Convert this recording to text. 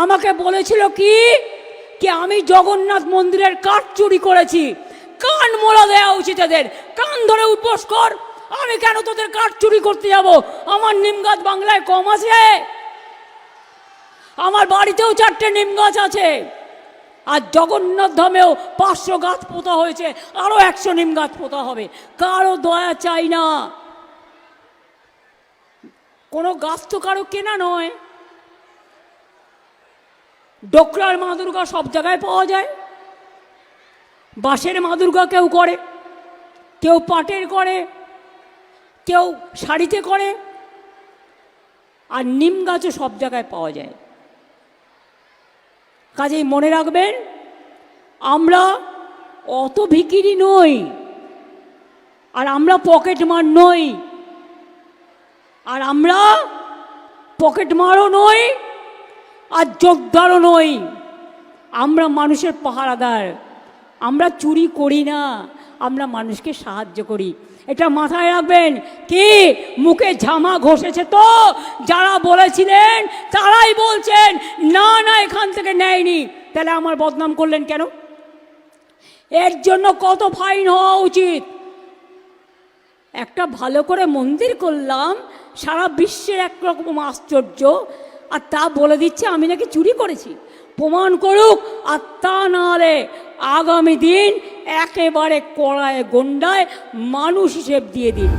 আমাকে বলেছিল কি? কি আমি জগন্নাথ মন্দিরের কাঠ চুরি করেছি। কান মোলা দেওয়া উচিত এদের। কান ধরে উপোস কর। আমি কেন তোদের কাঠ চুরি করতে যাব? আমার নিম গাছ বাংলায় কম আছে। আমার বাড়িতেও চারটে নিম গাছ আছে। আর জগন্নাথ ধামেও পাঁচশো গাছ পোতা হয়েছে। আরও একশো নিম গাছ পোতা হবে। কারও দয়া চাই না। কোনো গাছ তো কারও কেনা নয়। ডোকরার মা দুর্গা সব জায়গায় পাওয়া যায়। বাঁশের মা দুর্গা কেউ করে, কেউ পাটের করে, কেউ শাড়িতে করে, আর নিম গাছও সব জায়গায় পাওয়া যায়। কাজেই মনে রাখবেন, আমরা অত ভিকিরি নই, আর আমরা পকেট মার নই, আর আমরা পকেট মারও নই আর যোগদারও নই আমরা মানুষের পাহারাদার। আমরা চুরি করি না। আমরা মানুষকে সাহায্য করি। এটা মাথায় রাখবেন। কি? মুখে ঝামা ঘষেছে তো? যারা বলেছিলেন, তারাই বলছেন, না না, এখান থেকে নেয়নি। তাহলে আমার বদনাম করলেন কেন? এর জন্য কত ফাইন হওয়া উচিত? একটা ভালো করে মন্দির করলাম, সারা বিশ্বের একরকম আশ্চর্য। আর তা বলে দিচ্ছে, আমি নাকি চুরি করেছি। প্রমাণ করুক, আর তা নাহলে আগামী দিন একেবারে কড়ায়, গন্ডায় মানুষ হিসেব দিয়ে দিন।